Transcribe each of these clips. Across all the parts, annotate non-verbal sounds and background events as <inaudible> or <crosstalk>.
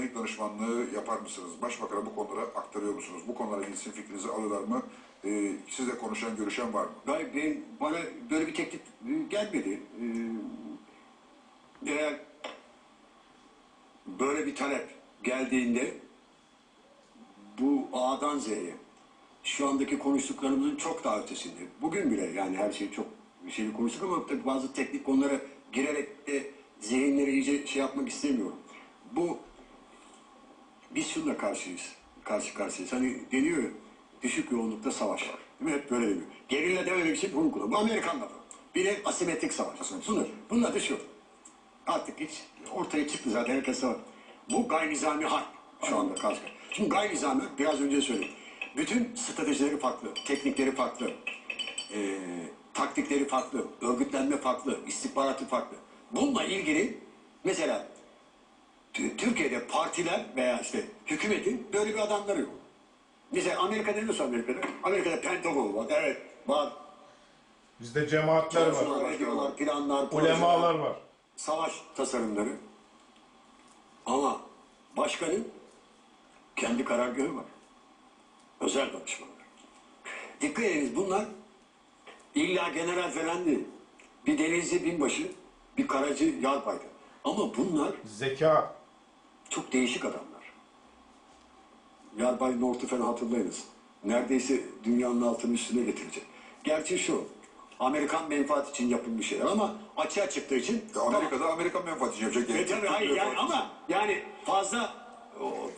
yönelik danışmanlığı yapar mısınız? Başbakan'a bu konuları aktarıyor musunuz? Bu konulara ilgili sizin fikrinizi alıyorlar mı? Ee, sizle konuşan, görüşen var mı? Gayet benim, bana böyle bir teklif gelmedi. Ee, eğer böyle bir talep geldiğinde bu A'dan Z'ye şu andaki konuştuklarımızın çok daha ötesinde. Bugün bile yani her şeyi çok bir şeyi konuştuk ama tabii bazı teknik konulara girerek de zihinleri iyice şey yapmak istemiyorum. Bu biz şununla karşıyız. Karşı karşıyayız. Hani deniyor düşük yoğunlukta savaş var. Değil mi? Hep böyle deniyor. Gerilla bir şey bunu kullanıyor. Bu Amerikan lafı. Bir de asimetrik savaş. Bunlar, bunun adı şu. Artık hiç ortaya çıktı zaten herkes var. Bu gayri nizami harp şu anda karşı. Şimdi gayri nizami biraz önce söyledim. Bütün stratejileri farklı, teknikleri farklı, eee, taktikleri farklı, örgütlenme farklı, istihbaratı farklı. Bununla ilgili mesela Türkiye'de partiler veya işte hükümetin böyle bir adamları yok. Mesela Amerika'da nasıl Amerika'da? Amerika'da Pentagon var, evet var. Bizde cemaatler var. Ediyorlar, planlar, Ulemalar var. savaş tasarımları. Ama başkanın kendi karargahı var. Özel danışmanlar. Dikkat ediniz bunlar illa general falan değil. Bir denizci binbaşı, bir karacı yarbaydı. Ama bunlar Zeka. Çok değişik adamlar. Yarbay North'u falan hatırlayınız. Neredeyse dünyanın altını üstüne getirecek. Gerçi şu, Amerikan menfaat için yapılmış şeyler ama açığa çıktığı için... Ya Amerika'da Amerikan menfaati yapacak. E tabii hayır yani ama yani fazla o,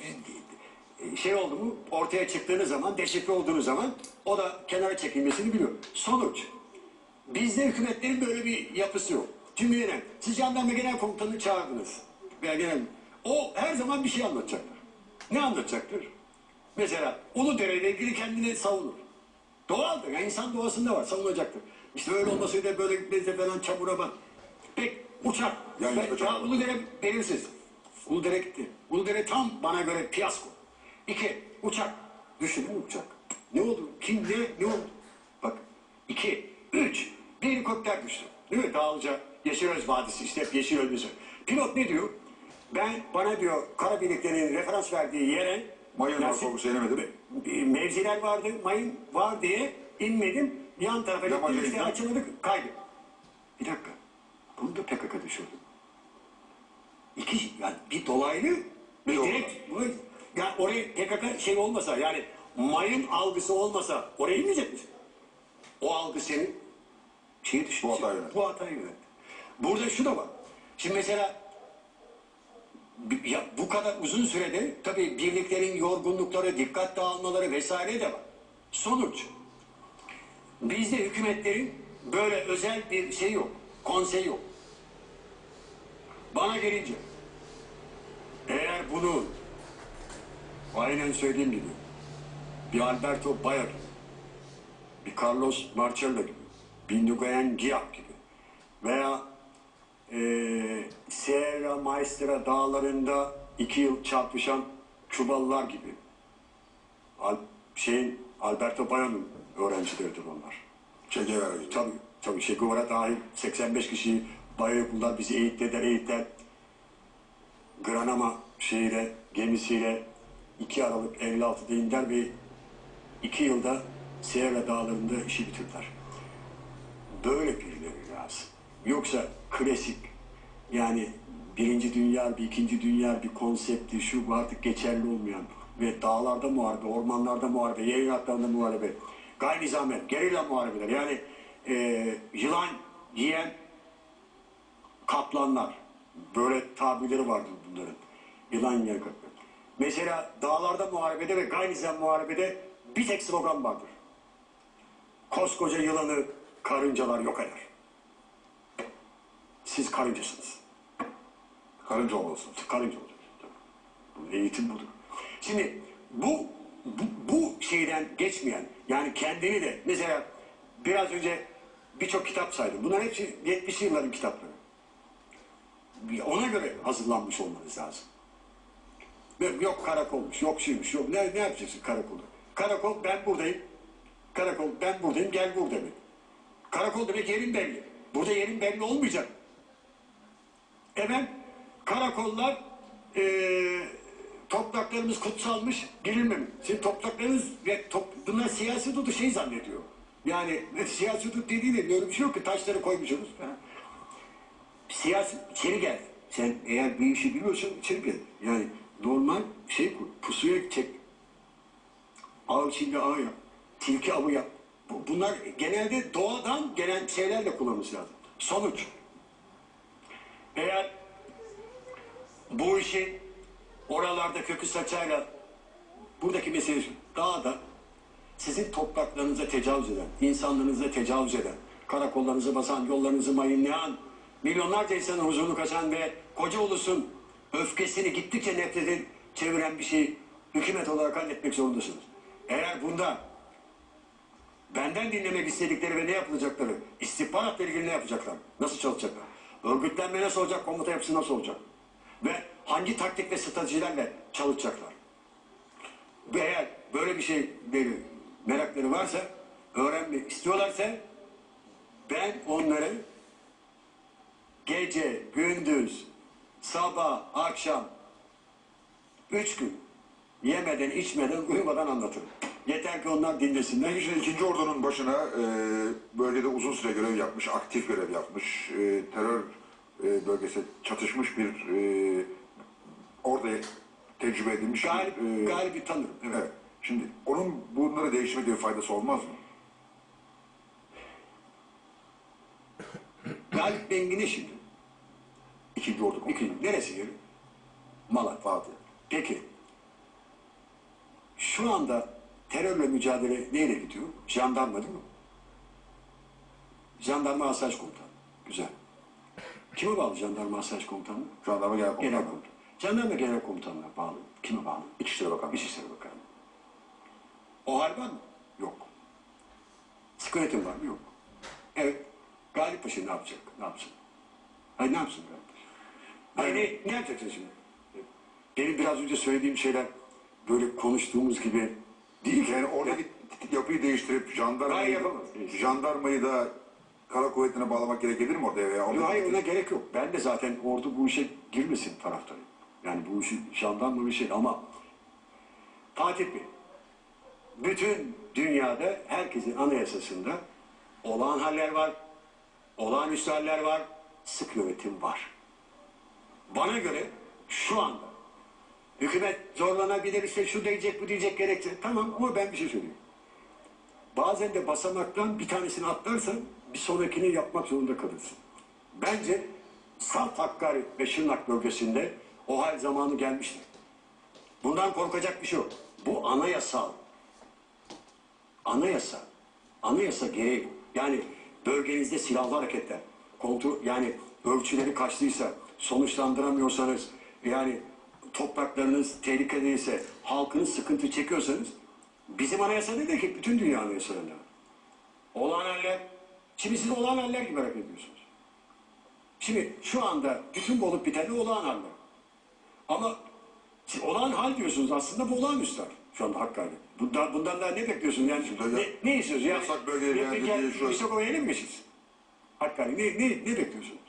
şey oldu mu ortaya çıktığınız zaman, deşifre olduğunuz zaman o da kenara çekilmesini biliyor. Sonuç, bizde hükümetlerin böyle bir yapısı yok. Çünkü neden? Siz jandarma genel komutanını çağırdınız. Veya genel, o her zaman bir şey anlatacaktır. Ne anlatacaktır? Mesela Uludere ile ilgili kendini savunur. Doğaldır. Yani insan doğasında var. Savunacaktır. İşte öyle olmasaydı böyle gitmezse falan çamura bak. Pek uçak. Yani Ben- uçak. ya Uludere belirsiz. Uludere gitti. Uludere tam bana göre fiyasko. İki, uçak. Düşünün uçak. Ne oldu? Kim ne? Oldu? Bak. iki, üç. Bir helikopter düştü. Değil mi? Dağlıca Yeşilöz Vadisi. işte hep Yeşilöz Vadisi. Pilot ne diyor? Ben bana diyor kara birliklerinin referans verdiği yere Mayın var, kokusu inemedim. bir mevziler vardı, mayın var diye inmedim. Yan tarafa Yamaca gittim işte açılmadık, kaydı. Bir dakika, bunu da PKK düşürdü. İki, yani bir dolaylı, bir doğru. direkt, bu, yani oraya PKK şey olmasa, yani mayın algısı olmasa oraya inmeyecek misin? O algı senin şeye düşecek. Bu hatayı. Bu hatayı yönet. Burada şu da var. Şimdi mesela ya bu kadar uzun sürede tabii birliklerin yorgunlukları, dikkat dağılmaları vesaire de var. Sonuç. Bizde hükümetlerin böyle özel bir şey yok. Konsey yok. Bana gelince eğer bunu aynen söylediğim gibi bir Alberto gibi bir Carlos Marcello gibi bir Nguyen Giap gibi veya eee Sierra Maestra dağlarında iki yıl çarpışan Kübalılar gibi. Al, şeyin Alberto Baya'nın öğrencileridir onlar. Che Guevara gibi. Tabii, tabii Che Guevara dahil 85 kişiyi Baya'ya kullar bizi eğitleder eğitler. Granama şeyiyle, gemisiyle 2 Aralık 56'da indiler ve 2 yılda Sierra dağlarında işi bitirdiler böyle birileri lazım. Yoksa klasik yani birinci dünya bir ikinci dünya bir konsepti şu artık geçerli olmayan ve dağlarda muharebe, ormanlarda muharebe, yayın hatlarında muharebe, gayri nizamet, gerilla muharebeler yani e, yılan yiyen kaplanlar böyle tabirleri vardır bunların. Yılan yiyen kaplan. Mesela dağlarda muharebede ve gayri nizam muharebede bir tek slogan vardır. Koskoca yılanı karıncalar yok eder. Siz karıncasınız. Karınca olmalısın. Karınca olacaksınız. Eğitim budur. Şimdi bu, bu, bu şeyden geçmeyen yani kendini de mesela biraz önce birçok kitap saydım. Bunlar hepsi 70'li yılların kitapları. Ona göre hazırlanmış olmanız lazım. Yok karakolmuş, yok şuymuş, yok ne, ne yapacaksın karakolda? Karakol ben buradayım. Karakol ben buradayım gel vur demek. Karakol demek yerin belli. Burada yerin belli olmayacak. Hemen karakollar eee topraklarımız kutsalmış, girilmemiş. Sizin topraklarınız ve top, bunlar siyasi dudu şey zannediyor. Yani e, siyasi dudu dediği de öyle bir şey yok ki taşları koymuşsunuz. Siyasi, içeri gel. Sen eğer bir işi biliyorsan içeri gel. Yani normal şey kur, pusuya çek. Ağ içinde ağ yap. Tilki avı yap. Bu- Bunlar genelde doğadan gelen şeylerle kullanılması lazım. Sonuç. Eğer bu işi oralarda kökü saçayla buradaki mesele şu. Dağda sizin topraklarınıza tecavüz eden, insanlığınıza tecavüz eden, karakollarınızı basan, yollarınızı mayınlayan, milyonlarca insanın huzurunu kaçan ve koca ulusun öfkesini gittikçe nefrete çeviren bir şeyi hükümet olarak halletmek zorundasınız. Eğer bunda benden dinlemek istedikleri ve ne yapılacakları, istihbaratla ilgili ne yapacaklar, nasıl çalışacaklar, örgütlenme nasıl olacak, komuta yapısı nasıl olacak ve hangi taktik ve stratejilerle çalışacaklar. Ve eğer böyle bir şey merakları varsa, öğrenmek istiyorlarsa ben onları gece, gündüz, sabah, akşam üç gün yemeden, içmeden, uyumadan anlatırım. Yeter ki onlar dinlesinler. Şimdi ikinci ordunun başına e, bölgede uzun süre görev yapmış, aktif görev yapmış, e, terör e, bölgesi çatışmış bir e, orada tecrübe edilmiş Galip, e, galibi tanırım. Evet. evet. Şimdi onun bunları değiştirmekte bir faydası olmaz mı? <coughs> Galip Bengi ne şimdi? İkinci ordu komutanı. İkinci. Neresi yeri? Malatya. Fatih. Peki. Şu anda terörle mücadele neyle gidiyor? Jandarma değil mi? Jandarma Asayiş Komutanı. Güzel. Kime bağlı Jandarma Asayiş Komutanı? Jandarma Genel Genel Komutanı. Komutanı. Jandarma Genel Komutanı'na bağlı. Kime bağlı? İçişleri Bakanlığı. İçişleri Bakanı. O hal var mı? Yok. Sıkı yönetim var mı? Yok. Evet. Galip Paşa ne yapacak? Ne yapsın? Hayır ne yapsın Galip Paşa? Hayır ne, ne yapacaksın şimdi? Benim biraz önce söylediğim şeyler böyle konuştuğumuz gibi değil. Yani oradaki yapıyı değiştirip Hayır, jandarmayı, yapamaz. jandarmayı da kara kuvvetine bağlamak gerekebilir mi orada? Veya Yok, hayır ona gerek yok. Ben de zaten ordu bu işe girmesin taraftarıyım. Yani bu işi jandarma bir şey ama Fatih Bey, bütün dünyada herkesin anayasasında olağan haller var, olağanüstü haller var, sık yönetim var. Bana göre şu anda hükümet zorlanabilir işte şu diyecek bu diyecek gerekçe. Tamam ama ben bir şey söyleyeyim. Bazen de basamaktan bir tanesini atlarsan bir sonrakini yapmak zorunda kalırsın. Bence Salt Hakkari ve Şırnak bölgesinde o hal zamanı gelmiştir. Bundan korkacak bir şey yok. Bu anayasal. Anayasa. Anayasa gereği. Yani bölgenizde silahlı hareketler, kontrol, yani ölçüleri kaçtıysa, sonuçlandıramıyorsanız, yani topraklarınız tehlikedeyse, halkınız sıkıntı çekiyorsanız, bizim anayasa de ki bütün dünya anayasalarında. Olağan haller, şimdi siz olağan haller gibi hareket ediyorsunuz. Şimdi şu anda bütün bu olup biteni olağan haller. Ama siz olağan hal diyorsunuz aslında bu olağanüstü hal. Şu anda Hakkari. Bundan, bundan daha ne bekliyorsun yani? Şimdi ne, ne istiyorsun? Yani, yasak bölgeye ne- geldi ne- diye şu- Yüksek Ova'ya mi geçeceğiz? Hakkari ne, ne, ne bekliyorsunuz?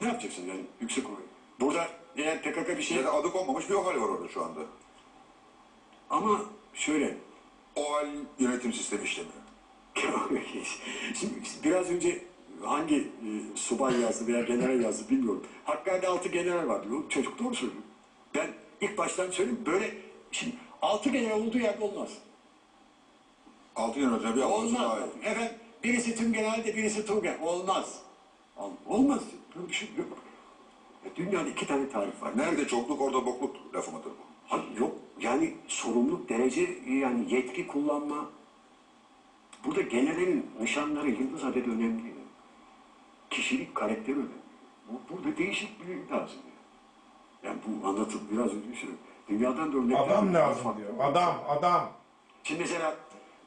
Ne yapacaksın yani Yüksek Ova'ya? Burada eğer PKK bir şey... Ya da adı konmamış bir hal var orada şu anda. Ama şöyle, O hal yönetim sistemi işlemiyor. <laughs> Şimdi biraz önce hangi e, subay yazdı veya general yazdı bilmiyorum. Hakkari'de altı general var diyor. Çocuk doğru söylüyor. Ben ilk baştan söyleyeyim böyle şimdi altı general olduğu yerde olmaz. Altı yönetici bir Olmaz. Efendim birisi tüm generalde birisi general. Olmaz. Ol- Olmaz. Böyle bir şey yok. Ya Dünyada iki tane tarif var. Nerede çokluk orada bokluk lafı mıdır bu? Ha, yok yani sorumluluk derece yani yetki kullanma. Burada generalin nişanları yıldız adedi önemli. Kişilik karakteri önemli. Bu, burada değişiklik lazım. Yani bu anlatıp biraz önce. Dünyadan da örnekler Adam var. lazım Farklı. diyor. Adam, adam. Şimdi mesela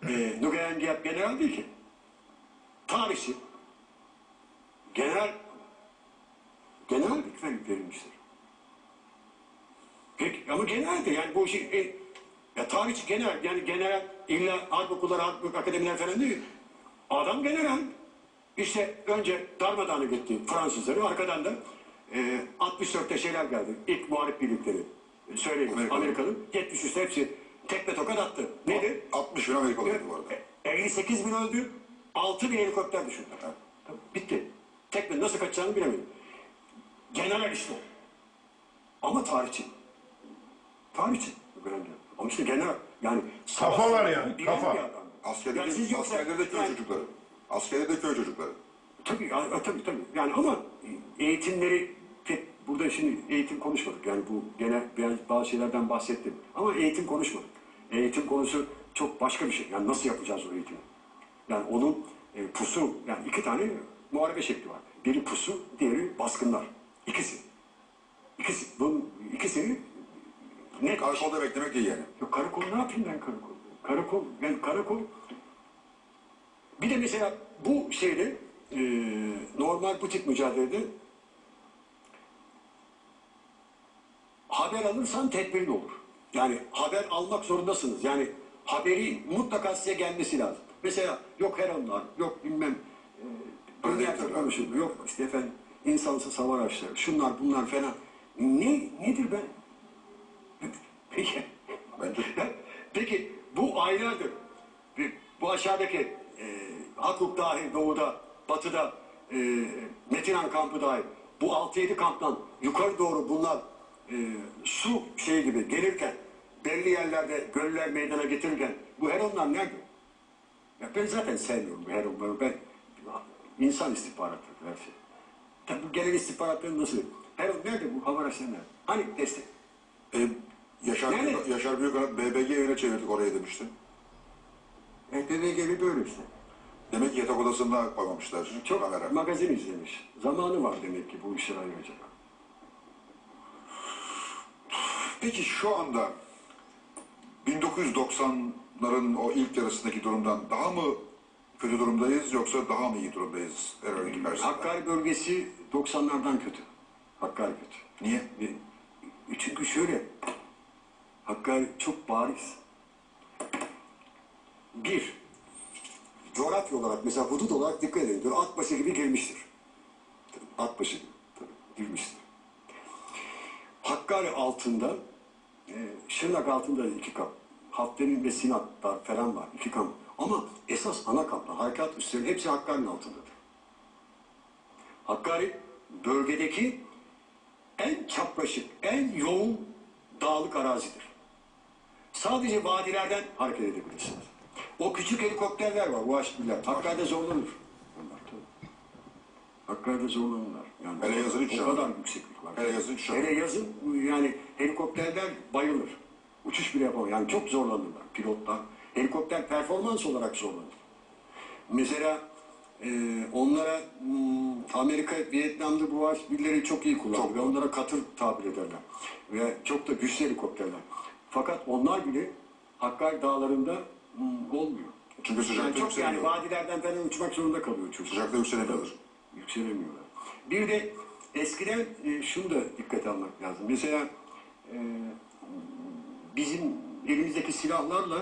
e, Nugayen Diab general değil ki. Tarihçi. General generallik ver- verilmiştir. Peki ama general de yani bu işi e, ya tarihçi general yani general illa harp okulları, harp akademiler falan değil. Adam general. İşte önce darmadağınık etti Fransızları arkadan da e, 64'te şeyler geldi. İlk muharip birlikleri. söyleyeyim Amerikalı. Amerikalı 73 hepsi tekme tokat attı. Nedir? 60 bin Amerikalı öldü bu arada. 58 bin öldü, 6 bin helikopter düşürdü. Bitti. Tekme nasıl kaçacağını bilemedim. General işte o. Ama tarihçi. Tarihçi. Önemli. Ama işte general. Yani Kafa var yani, bilen kafa. bir adam. Askerde, Yani siz yoksa- askerde de köy yani- çocukları. Askerde de köy çocukları. Tabii, ya, ya, tabii tabii. Yani ama eğitimleri burada şimdi eğitim konuşmadık. Yani bu genel ben bazı şeylerden bahsettim. Ama eğitim konuşmadık. Eğitim konusu çok başka bir şey. Yani nasıl yapacağız o eğitimi? Yani onun e, pusu, yani iki tane muharebe şekli var. Biri pusu, diğeri baskınlar. İkisi. İkisi. Bunun ikisini net Karakolda beklemek iyi yani. Yok karakol ne yapayım ben karakol? Karakol, yani karakol... Bir de mesela bu şeyde e, normal butik mücadelede haber alırsan tedbirli olur. Yani haber almak zorundasınız. Yani haberi mutlaka size gelmesi lazım. Mesela yok Heronlar, yok bilmem e, dünyada konuşuldu, yok işte efendim insansız hava araçları, şunlar bunlar falan. Ne, nedir ben? Peki. Peki bu aylardır bu aşağıdaki e, Hakuk dahil doğuda, batıda e, Metinan kampı dahil bu 6-7 kamptan yukarı doğru bunlar e, su şey gibi gelirken belli yerlerde göller meydana getirirken bu heronlar nerede? Ya ben zaten sevmiyorum heronları. Ben insan istihbaratıdır her şey. Bu gelen istihbaratları nasıl? Heron nerede bu hava araçları nerede? Hani destek? e, Yaşar, Yani- Büyük, Yaşar Büyükanıt BBG evine çevirdik oraya demişti. ETV gibi böyle işte. Demek ki yatak odasında koymamışlar Çok kamera. magazin izlemiş. Zamanı var demek ki bu işe ayıracak. Peki şu anda 1990'ların o ilk yarısındaki durumdan daha mı kötü durumdayız yoksa daha mı iyi durumdayız terörün karşısında? Hakkari bölgesi 90'lardan kötü. Hakkari kötü. Niye? E, Çünkü şöyle, Hakkari çok bariz. Bir, coğrafya olarak mesela hudut olarak dikkat edin. Diyor, Akbaşı gibi girmiştir. Akbaşı gibi tabii, girmiştir. Hakkari altında, e, Şırnak altında iki kamp. Haftenin ve Sinatlar falan var, iki kamp. Ama esas ana kamplar, harekat üsleri hepsi Hakkari'nin altındadır. Hakkari bölgedeki en çapraşık, en yoğun dağlık arazidir. Sadece vadilerden hareket edebilirsiniz. O küçük helikopterler var, UHB'ler. Hakkari'de zorlanır. Hakkari'de zorlanırlar. Yani Hele yazın hiç o kadar yok. yükseklik var. Hele yazın hiç Hele yazın yani helikopterler bayılır. Uçuş bile yapamıyor. Yani çok zorlanırlar pilotlar. Helikopter performans olarak zorlanır. Mesela e, onlara hmm, Amerika, Vietnam'da bu birileri çok iyi kullanır Çok ve onlara katır tabir ederler. Ve çok da güçlü helikopterler. Fakat onlar bile Hakkari dağlarında hmm, olmuyor. Çünkü sıcakta Yani çok yani vadilerden falan uçmak zorunda kalıyor çocuk. Sıcakta yükselemiyorlar. Yükselemiyorlar. Bir de eskiden e, şunu da dikkate almak lazım. Mesela e, bizim elimizdeki silahlarla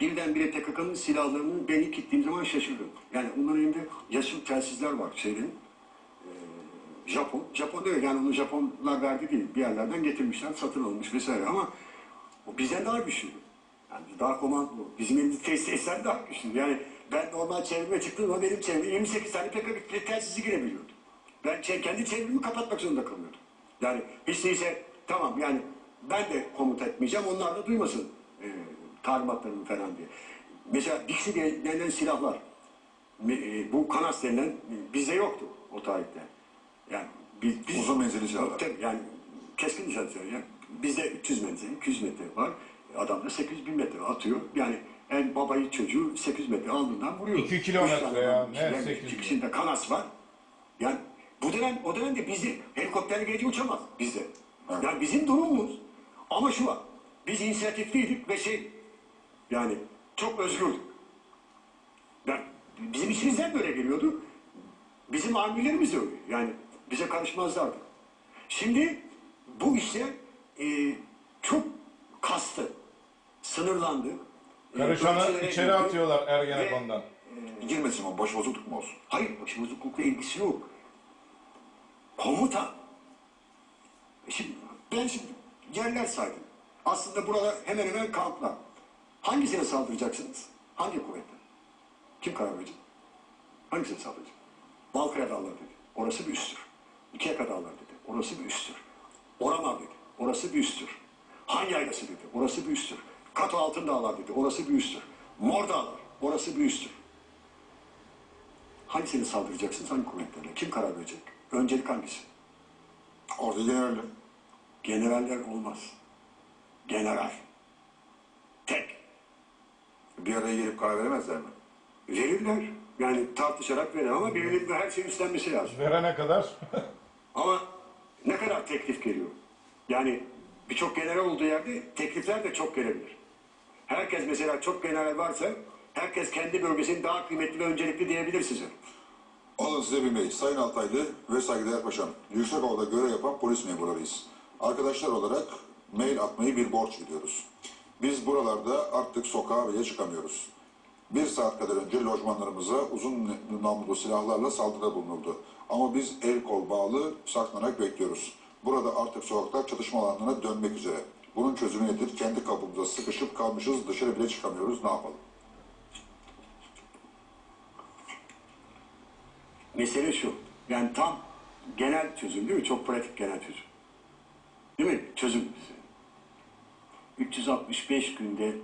birdenbire PKK'nın silahlarını ben ilk gittiğim zaman şaşırdım. Yani onların elinde yaşıl telsizler var şeylerin. E, Japon. Japon değil yani onu Japonlar verdi değil. Bir yerlerden getirmişler, satın almış vesaire ama o bizden daha güçlü. Yani daha komando. Bizim elimizde testler daha güçlü. Yani ben normal çevrime çıktığım zaman benim çevreme 28 tane PKK telsizi girebiliyordu. Ben kendi çevremi kapatmak zorunda kalıyordum. Yani hiç değilse tamam yani ben de komut etmeyeceğim onlar da duymasın talimatlarımı falan diye. Mesela diye denilen silahlar e, bu kanas denilen e, bizde yoktu o tarihte. Yani biz, biz Uzun menzilli silahlar. Tabii yani keskin nişan. Yani bizde 300 metre, 200 metre var. Adam da 800 bin metre atıyor. Yani en babayı çocuğu 800 metre aldığından vuruyor. İki kilometre Üç tane ya, ne yani 800 bin? İkisinde kanas var. Yani bu dönem, o dönemde bizde helikopterle gece uçamaz bizde. Evet. Yani bizim durumumuz ama şu var. Biz inisiyatifliydik ve şey yani çok özgürdük. Yani bizim içimizden böyle geliyordu. Bizim amirlerimiz de öyle. Yani bize karışmazlardı. Şimdi bu işte e, çok kastı, sınırlandı. E, Karışanı ölçülere içeri atıyorlar Ergenekon'dan. Girmesin o boş bozukluk mu olsun? Hayır, başıbozuklukla ilgisi yok. Komuta. Şimdi, ben şimdi yerler saydım. Aslında burada hemen hemen kamplar. Hangisine saldıracaksınız? Hangi kuvvetten? Kim karar verecek? Hangisine saldıracak? Balkaya Dağları dedi. Orası bir üsttür. İkiye Dağları dedi. Orası bir üsttür. Oramar dedi. Orası bir üsttür. Han Yaylası dedi. Orası bir üsttür. Kato Altın Dağlar dedi. Orası bir üsttür. Mor Dağlar. Orası bir üsttür. Hangisine saldıracaksınız? Hangi kuvvetlerle? Kim karar verecek? Öncelik hangisi? Orada genelde. Generaller olmaz. General. Bir araya gelip karar veremezler mi? Verirler. Yani tartışarak verir ama birinin de her şeyi üstlenmesi lazım. Verene kadar <laughs> Ama ne kadar teklif geliyor? Yani birçok general olduğu yerde teklifler de çok gelebilir. Herkes mesela çok general varsa herkes kendi bölgesinin daha kıymetli ve öncelikli diyebilir size. Alın size bir mail. Sayın Altaylı ve saygıdeğer paşam. Yüksekova'da görev yapan polis memurlarıyız. Arkadaşlar olarak mail atmayı bir borç biliyoruz. Biz buralarda artık sokağa bile çıkamıyoruz. Bir saat kadar önce lojmanlarımıza uzun namlulu silahlarla saldırıda bulunuldu. Ama biz el kol bağlı saklanarak bekliyoruz. Burada artık sokaklar çatışma alanlarına dönmek üzere. Bunun çözümü nedir? Kendi kapımıza sıkışıp kalmışız, dışarı bile çıkamıyoruz. Ne yapalım? Mesele şu. Yani tam genel çözüm değil mi? Çok pratik genel çözüm. Değil mi? Çözüm. 365 günde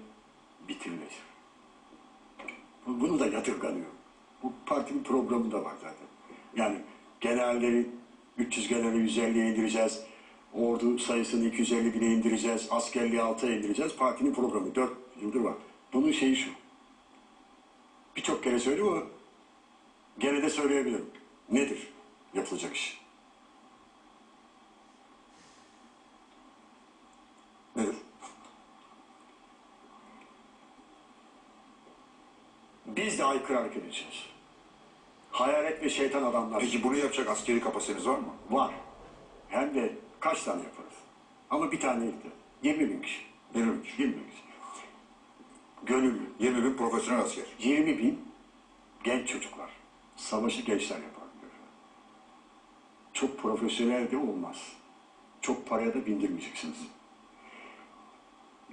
bitirmek. Bu- Bunu da yadırganıyor. Bu partinin programında var zaten. Yani generalleri 300 generali 150'ye indireceğiz. Ordu sayısını 250 bine indireceğiz. Askerliği 6'ya indireceğiz. Partinin programı 4 yıldır var. Bunun şeyi şu. Birçok kere söylüyorum ama Gene de söyleyebilirim. Nedir yapılacak iş? Nedir? Biz de aykırı hareket edeceğiz. Hayalet ve şeytan adamlar Peki bunu yapacak askeri kapasiteniz var mı? var. Hem de kaç tane yaparız? Ama bir tane yeter. 20 bin kişi. 20 bin kişi. 20 bin kişi. Gönüllü. 20 bin profesyonel asker. 20 bin genç çocuklar. Savaşı gençler yapar. Çok profesyonel de olmaz. Çok paraya da bindirmeyeceksiniz.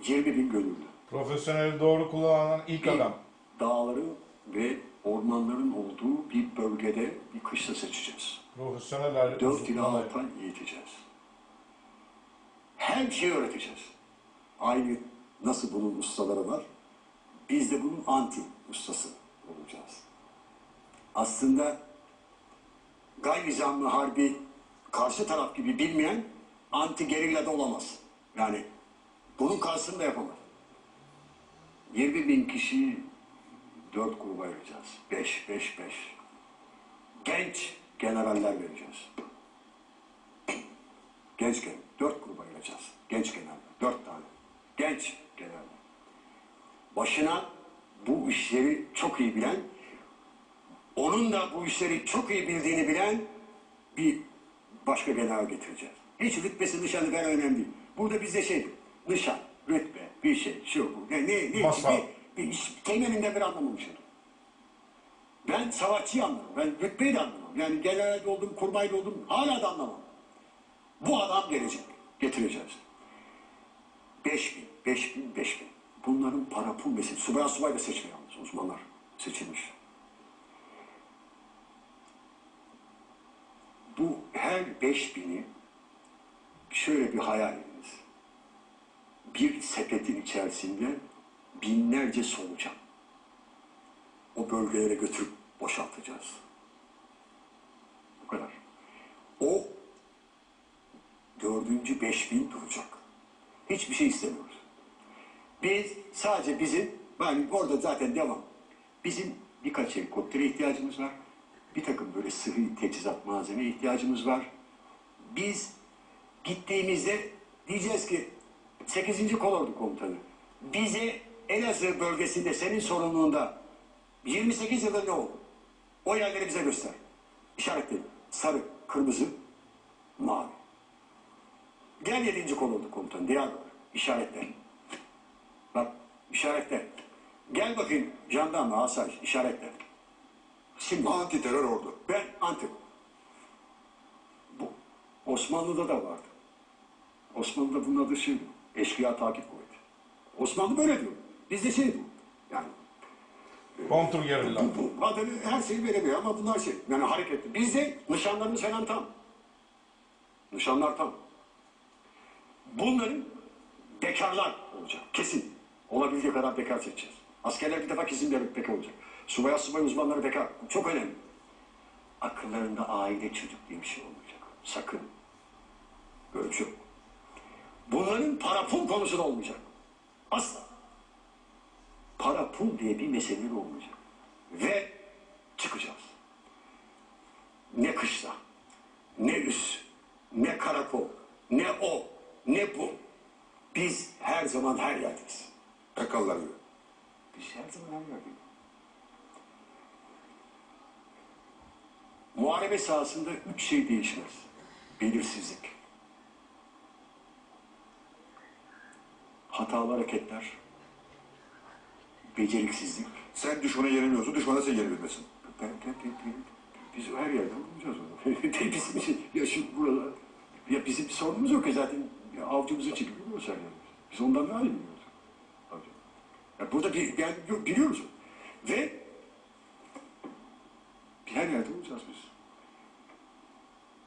20 bin gönüllü. profesyoneli doğru kullanan ilk adam. Dağların ve ormanların olduğu bir bölgede bir kışla seçeceğiz. 4 ila 6 ay eğiteceğiz. Her şeyi öğreteceğiz. Aynı nasıl bunun ustaları var, biz de bunun anti ustası olacağız. Aslında gayri zanlı harbi karşı taraf gibi bilmeyen anti gerilla da olamaz. Yani bunun karşısında yapamaz. 20 bin kişiyi dört gruba ayıracağız. Beş, beş, beş. Genç generaller vereceğiz. Genç gen, dört gruba ayıracağız. Genç generaller, dört tane. Genç generaller. Başına bu işleri çok iyi bilen, onun da bu işleri çok iyi bildiğini bilen bir başka general getireceğiz. Hiç rütbesi nişanı falan önemli değil. Burada bizde şey, nişan, rütbe, bir şey, şu bu. Ne, ne, ne, Masa. Bir, bir bir anlamamışım. Ben savaşçıyı anlarım. Ben rütbeyi de anlamam. Yani general oldum, kurmay oldum. Hala da anlamam. Bu adam gelecek. Getireceğiz. Beş bin, beş bin, beş bin. Bunların para pul meselesi. Subay subay da seçmiyor yalnız. Uzmanlar seçilmiş. Bu her beş bini şöyle bir hayal ediniz. Bir sepetin içerisinde binlerce solucan o bölgelere götürüp boşaltacağız. Bu kadar. O dördüncü beş bin duracak. Hiçbir şey istemiyoruz. Biz sadece bizim, yani orada zaten devam. Bizim birkaç helikoptere ihtiyacımız var. Bir takım böyle sıhhi teçhizat malzeme ihtiyacımız var. Biz gittiğimizde diyeceğiz ki 8. Kolordu Komutanı bize Elazığ bölgesinde senin sorumluluğunda 28 yılda ne oldu? O yerleri bize göster. İşaretleyin. Sarı, kırmızı, mavi. Gel 7. Kolordu Komutanı Diyarbakır. İşaretle. Bak işaretle. Gel bakayım jandarma, asayiş, işaretle. Şimdi Anti terör ordu. ben Antep. Bu Osmanlı'da da vardı. Osmanlı'da bunun adı şey, eşkıya takip kuvveti. Osmanlı böyle diyor. Şey diyor. Yani Kontur gerilla. bu adını her şeyi veremiyor ama bunlar şey, yani hareketli. Bizde nişanlarımız falan tam. Nişanlar tam. Bunların bekarlar olacak, kesin. Olabildiği kadar bekar seçeceğiz. Askerler bir defa kesin bir bekar olacak. Subaya subay uzmanları bekar. Bu çok önemli. Akıllarında aile çocuk diye bir şey olmayacak. Sakın. Böyle bir şey yok. Bunların para pul konusu da olmayacak. Asla para pul diye bir mesele olmayacak. Ve çıkacağız. Ne kışla, ne üs, ne karakol, ne o, ne bu. Biz her zaman her yerdeyiz. Pekallar gibi. Biz her zaman her yerdeyiz. Muharebe sahasında üç şey değişmez. Belirsizlik. Hatalı hareketler. Beceriksizlik. Sen düşmana yenilmiyorsun, düşman da seni yenebilmesin. Ben, ben, ben, ben- biz her yerden bulacağız onu. <laughs> bizim ya şu buralar, ya bizim bir sorunumuz yok ya zaten ya avcımızı çekip biliyoruz her yerde. Biz ondan biliyoruz. Avcı. Ya burada bir, yani biliyoruz. Ve bir her yerde olacağız biz.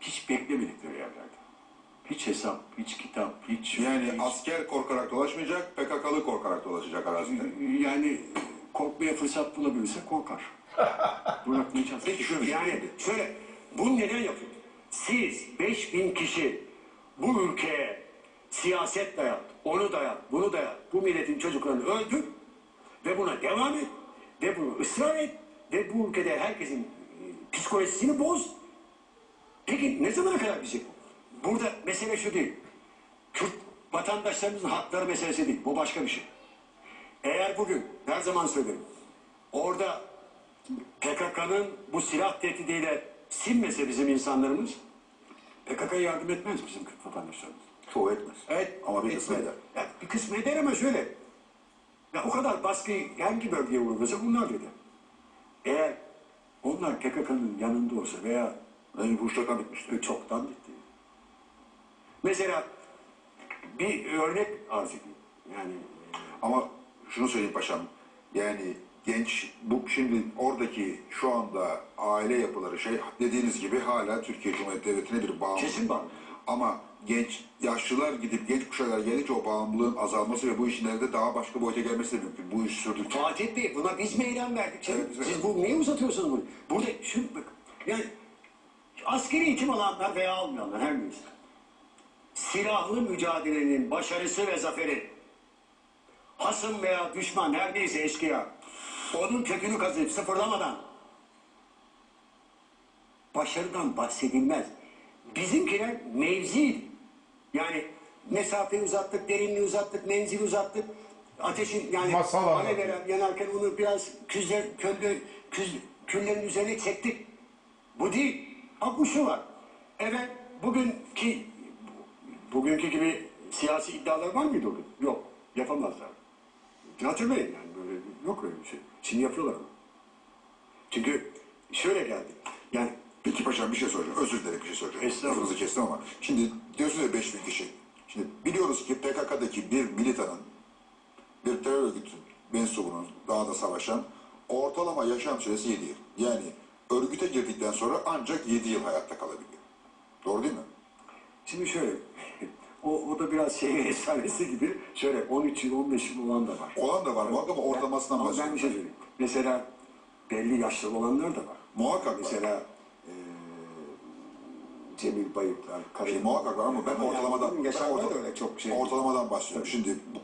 Hiç beklemedikleri yerlerde. Hiç hesap, hiç kitap, hiç... Yani hiç- asker korkarak dolaşmayacak, PKK'lı korkarak dolaşacak arazide. yani korkmaya fırsat bulabilirse korkar. <laughs> Bırakmayacağız. Peki şunu düşün. Yani şöyle, bunu neden yapıyor? Siz 5000 kişi bu ülkeye siyaset dayat, onu dayat, bunu dayat, bu milletin çocuklarını öldür ve buna devam et ve bunu ısrar et ve bu ülkede herkesin e, psikolojisini boz. Peki ne zamana kadar bizi? Burada mesele şu değil. Kürt vatandaşlarımızın hakları meselesi değil. Bu başka bir şey. Eğer bugün, her zaman söylerim, orada PKK'nın bu silah tehdidiyle sinmese bizim insanlarımız, PKK'ya yardım etmez bizim Kürt vatandaşlarımız. Çoğu etmez. Evet. Ama bir kısmı eder. Ya bir kısmı eder ama şöyle. Ya o kadar baskı hangi bölgeye uğrasa bunlar dedi. Eğer onlar PKK'nın yanında olsa veya Yani bu çoktan bitmişti. e, çoktan bitti. Mesela bir örnek arz edeyim. Yani Ama şunu söyleyeyim paşam, yani genç, bu şimdi oradaki şu anda aile yapıları şey dediğiniz gibi hala Türkiye Cumhuriyeti Devleti'ne bir bağımlılık. Kesin bağlı. Ama genç, yaşlılar gidip genç kuşaklar gelince o bağımlılığın azalması ve bu işin ileride daha başka boyuta gelmesi de mümkün. Bu iş sürdükçe. Fatih Bey buna biz eylem verdik? Evet, biz Siz bu niye uzatıyorsunuz bunu? Burada şu bak yani askeri eğitim alanlar veya almayanlar her neyse. Silahlı mücadelenin başarısı ve zaferi hasım veya düşman her neyse eşkıya onun kökünü kazıyıp sıfırlamadan başarıdan bahsedilmez. Bizimkiler mevzi. Yani mesafeyi uzattık, derinliği uzattık, menzili uzattık. Ateşin yani Masal alevler yanarken onu biraz küzler, kölde, küz, küllerin üzerine çektik. Bu değil. Şu var. Evet bugünkü bugünkü gibi siyasi iddialar var mıydı o gün? Yok. Yapamazlar. Hatırlayın yani böyle yok öyle bir şey. Şimdi yapıyorlar ama. Çünkü şöyle geldi. Yani Peki paşam bir şey soracağım. Özür dilerim bir şey soracağım. Estağfurullah. Lafınızı kestim ama. Şimdi diyorsunuz ya 5000 kişi. Şimdi biliyoruz ki PKK'daki bir militanın, bir terör örgütü mensubunun dağda savaşan ortalama yaşam süresi 7 yıl. Yani örgüte girdikten sonra ancak 7 yıl hayatta kalabiliyor. Doğru değil mi? Şimdi şöyle, <laughs> o, o da biraz şey <laughs> efsanesi gibi, şöyle 13 yıl, 15 yıl olan da var. Olan da var muhakkak ama ortalamasından Ama ben bir bahsediyorum. şey söyleyeyim. Mesela belli yaşlı olanlar da var. Muhakkak. Mesela eee Cemil Bayıklar, Karim. Şey, muhakkak var ama ben Ama ortalamadan, ben orta- öyle çok şey. ortalamadan bahsediyorum. Şimdi bu,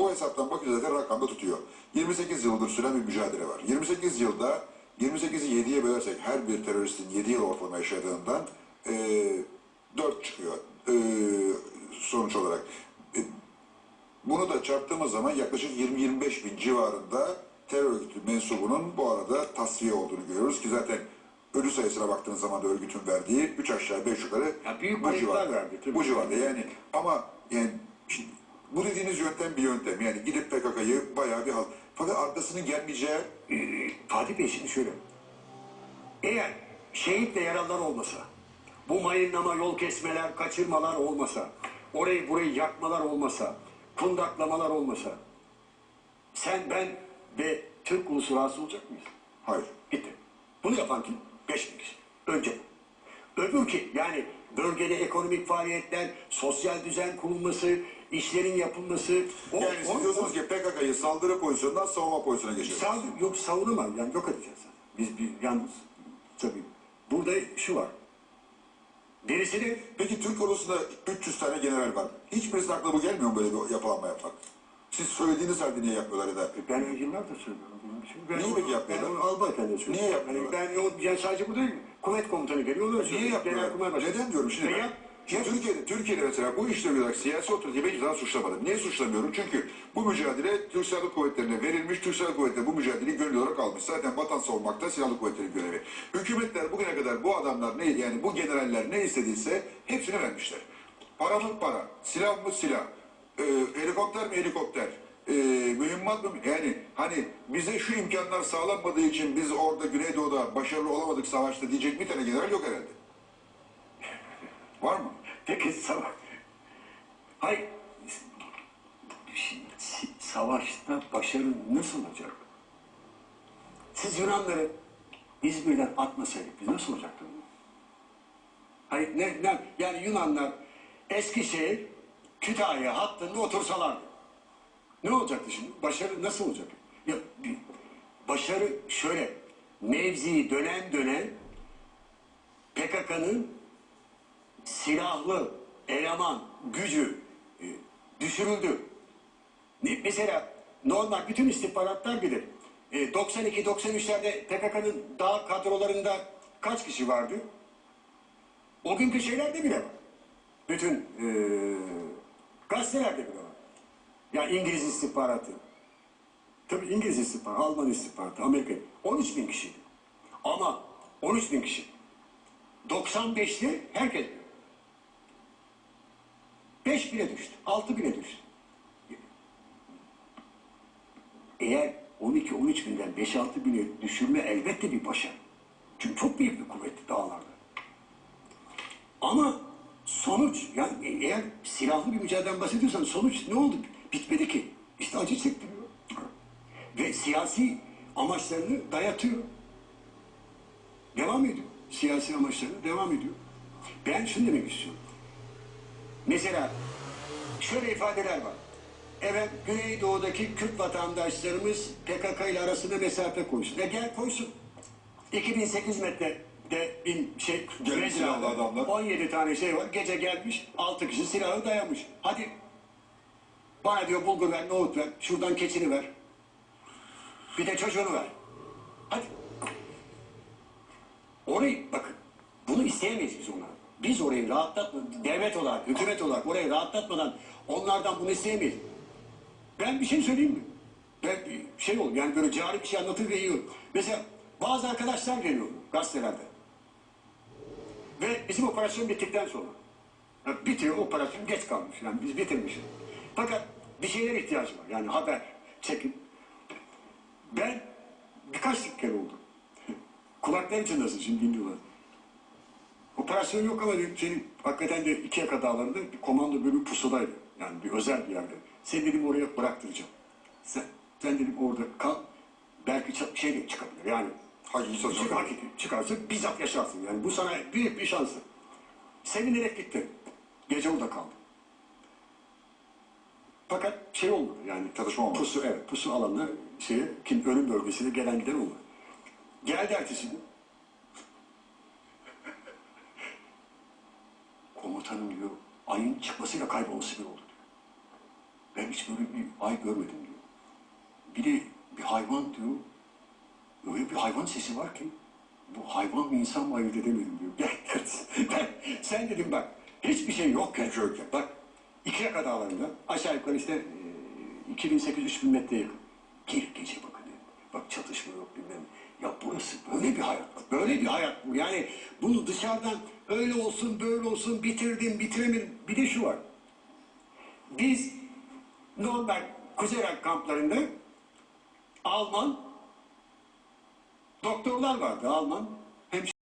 bu hesaptan bakınca zaten rakamda tutuyor. 28 yıldır süren bir mücadele var. 28 yılda 28'i 7'ye bölersek her bir teröristin 7 yıl ortalama yaşadığından eee 4 çıkıyor eee, sonuç olarak. E, bunu da çarptığımız zaman yaklaşık 20-25 bin civarında terör örgütü mensubunun bu arada tasfiye olduğunu görüyoruz ki zaten ölü sayısına baktığınız zaman da örgütün verdiği 3 aşağı 5 yukarı Ya büyük bu civarda. verdi. Bu civarda yani ama yani şimdi bu dediğiniz yöntem bir yöntem yani gidip PKK'yı bayağı bir hal. Fakat arkasının gelmeyeceği Ee, Fatih Bey şimdi şöyle. Eğer şehit ve yaralılar olmasa, bu mayınlama, yol kesmeler, kaçırmalar olmasa, orayı burayı yakmalar olmasa, kundaklamalar olmasa, sen, ben ve Türk ulusu rahatsız olacak mıyız? Hayır. Bitti. Bunu yapan kim? Beş bin kişi. Önce bu. Öbür ki yani bölgede ekonomik faaliyetler, sosyal düzen kurulması, işlerin yapılması. O, Yani o- siz diyorsunuz ki PKK'yı saldırı pozisyonundan savunma pozisyonuna geçirelim. Savun, yok savunamam yani yok edeceğiz. Biz bir yalnız tabii burada şu var. Birisi de Peki Türk ordusunda 300 tane general var. Hiçbirisinin aklına bu gelmiyor mu böyle bir yapılanma yapmak? Siz söylediğiniz halde niye yapmıyorlar ya da? ben yıllardır söylüyorum. bunu. Şimdi Ben Niye peki yapmıyorlar? Ben onu albayken de söylüyorum. Niye yapmıyorlar? Yani ben o, yani sadece bu değil. Kuvvet komutanı geliyor. Onu Niye yapmıyorlar? Genelkurmay Başkanı. Neden diyorum şimdi Ve ben? yap- Şimdi Türkiye'de, Türkiye'de mesela bu işle olarak siyasi otoriteyi ben zaman suçlamadım. Niye suçlamıyorum? Çünkü bu mücadele Türk Silahlı Kuvvetleri'ne verilmiş. Türk Silahlı Kuvvetleri bu mücadeleyi gönüllü olarak almış. Zaten vatan savunmak da Silahlı Kuvvetleri'nin görevi. Hükümetler bugüne kadar bu adamlar ne yani bu generaller ne istediyse hepsini vermişler. Para mı para, silah mı silah, e, helikopter mi helikopter, e, mühimmat mı? Yani hani bize şu imkanlar sağlanmadığı için biz orada Güneydoğu'da başarılı olamadık savaşta diyecek bir tane general yok herhalde. <laughs> Var mı? Peki savaş... Si- Savaşta başarı nasıl olacak? Siz Yunanları İzmir'den atmasaydık biz nasıl olacaktı? bu? Hayır ne, ne, yani Yunanlar Eskişehir, Kütahya hattında otursalardı. Ne olacaktı şimdi? Başarı nasıl olacak? Ya, başarı şöyle, mevzi dönem dönem PKK'nın silahlı eleman gücü e, düşürüldü. Ne- Mesela normal bütün istihbaratlar bilir. E, 92-93'lerde PKK'nın dağ kadrolarında kaç kişi vardı? O günkü şeylerde bile var. Bütün e, gazetelerde bile var. Ya İngiliz istihbaratı. Tabii İngiliz istihbaratı, Alman istihbaratı, Amerika. 13 bin kişiydi. Ama 13 bin kişi. 95'te herkes 5 bine düştü, 6 bine düştü. Eğer 12-13 binden 5-6 bine düşürme elbette bir başarı. Çünkü çok büyük bir kuvvetli dağlarda. Ama sonuç, yani eğer silahlı bir mücadeleden bahsediyorsan sonuç ne oldu? Bitmedi ki. İşte acı çektiriyor. Ve siyasi amaçlarını dayatıyor. Devam ediyor. Siyasi amaçlarına devam ediyor. Ben şunu demek istiyorum. Mesela şöyle ifadeler var. Evet, Güneydoğu'daki Kürt vatandaşlarımız PKK ile arasında mesafe koysun. E gel koysun. 2800 metrede bir şey, Gelmiş Brezilya'da silahlı adamlar. 17 tane şey var. Gece gelmiş, 6 kişi silahı dayamış. Hadi bana diyor bulgur ver, nohut ver, şuradan keçini ver. Bir de çocuğunu ver. Hadi. Orayı bakın bunu isteyemeyiz biz onlardan. Biz orayı rahatlatma, devlet olarak, hükümet olarak orayı rahatlatmadan onlardan bunu isteyemeyiz. Ben bir şey söyleyeyim mi? Ben bir şey olur yani böyle cari bir şey anlatır ve olur. Mesela bazı arkadaşlar geliyor gazetelerde. Ve bizim operasyon bittikten sonra. Ya bitiyor operasyon geç kalmış yani biz bitirmişiz. Fakat bir şeyler ihtiyacı var yani haber, çekim. Ben birkaç kere oldu. Kulaklarım çınlasın şimdi dinliyorlar. Operasyon yok ama senin hakikaten de iki yaka dağlarında bir komando bölümü pusudaydı. Yani bir özel bir yerde. Seni dedim oraya bıraktıracağım. Sen, sen dedim orada kal. Belki ça- şey de çıkabilir yani. Hakiki satış Çık, hakiki çıkarsa bizzat yaşarsın yani. Bu sana büyük bir şansı. Sevinerek gitti. Gece orada kaldı. Fakat şey olmadı yani. Çatışma olmadı. Pusu, evet, pusu alanına şeye, kim ölüm bölgesine gelen giden olmadı. Geldi ertesi gün. Komutanım diyor, ayın çıkmasıyla kaybolması bir oldu diyor. Ben hiç böyle bir ay görmedim diyor. Bir de bir hayvan diyor, öyle bir hayvan sesi var ki, bu hayvan mı insan mı ayırt edemedim diyor. <laughs> Ben, sen dedim bak, hiçbir şey yok. Yani. Bak, iki yaka dağlarında aşağı yukarı işte e, 2800-3000 metre yakın. Gir gece bakın. Bak çatışma yok bilmem. Ya burası böyle bir hayat. Böyle bir hayat bu. Yani bunu dışarıdan öyle olsun böyle olsun bitirdim bitiremedim. Bir de şu var. Biz normal Kuzey Irak kamplarında Alman doktorlar vardı Alman.